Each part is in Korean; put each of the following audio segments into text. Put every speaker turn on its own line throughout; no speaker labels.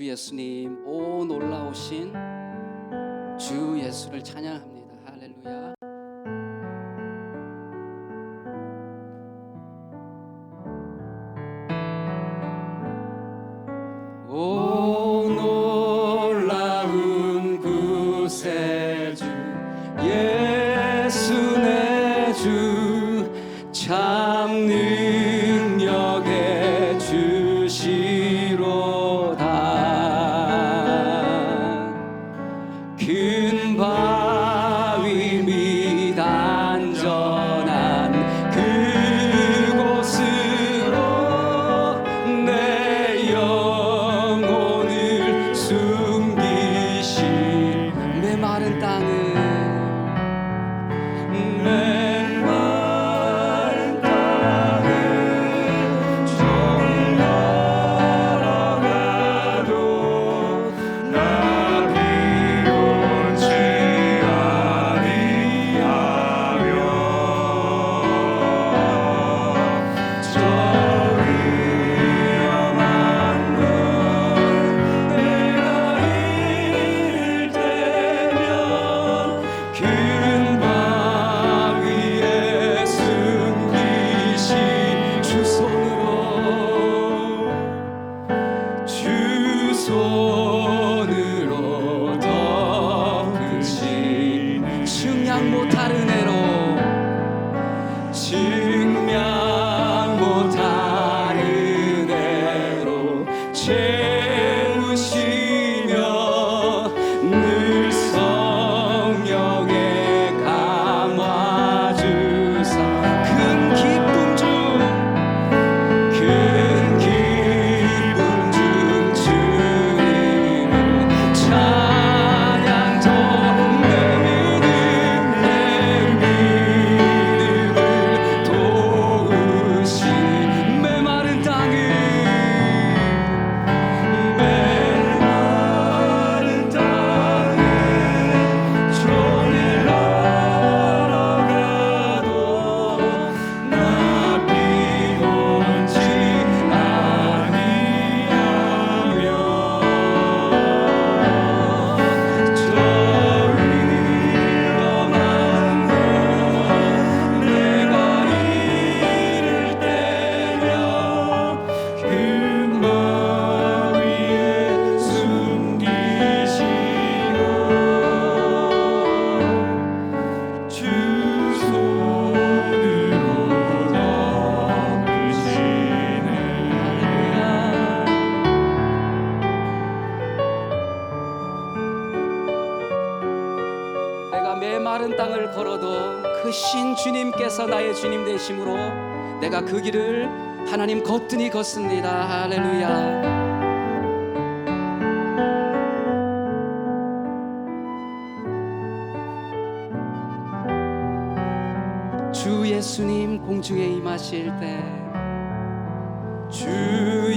주 예수님 오 놀라우신 주 예수를 찬양합니다. 할렐루야. 오 놀라운 구세주 예수 내주 참는 마른 땅을 걸어도 그 신 주님께서 나의 주님 되심으로 내가 그 길을 하나님 거뜬히 걷습니다. 할렐루야. 주 예수님 공중에 임하실 때 주.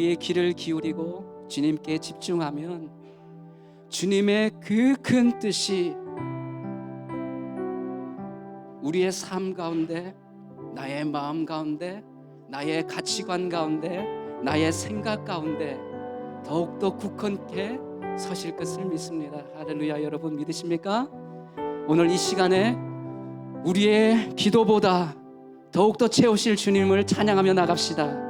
우리의 귀를 기울이고 주님께 집중하면 주님의 그 큰 뜻이 우리의 삶 가운데 나의 마음 가운데 나의 가치관 가운데 나의 생각 가운데 더욱더 굳건케 서실 것을 믿습니다. 할렐루야 여러분 믿으십니까? 오늘 이 시간에 우리의 기도보다 더욱더 채우실 주님을 찬양하며 나갑시다.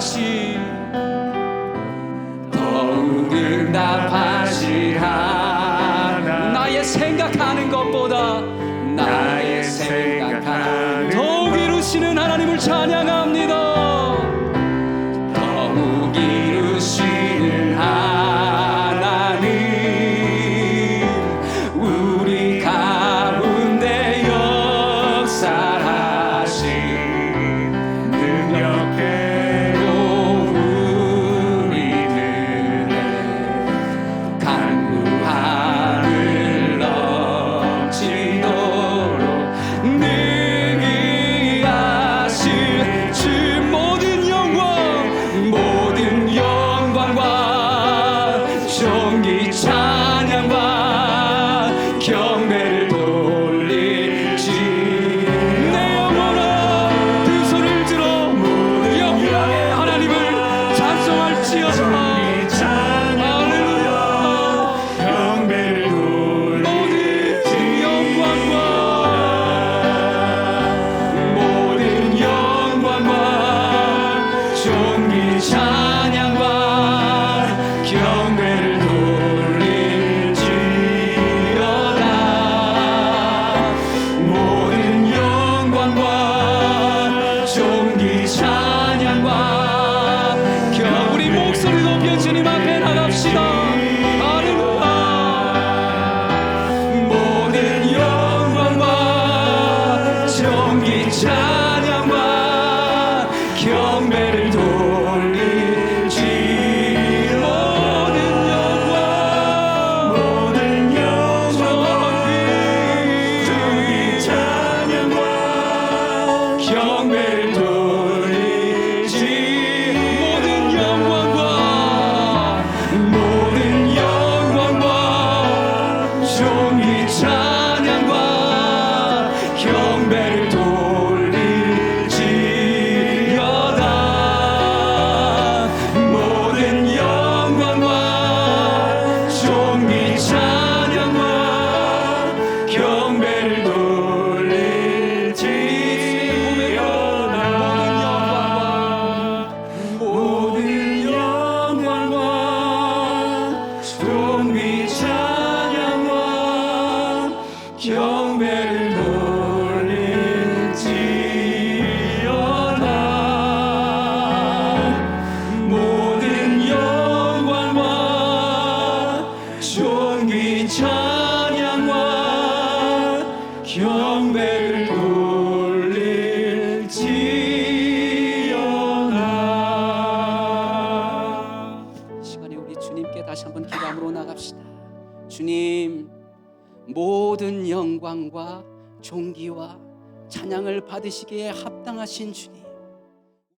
다시 더욱 응답하시 하나. 나의 생각하는 것보다 云层 받으시기에 합당하신 주님.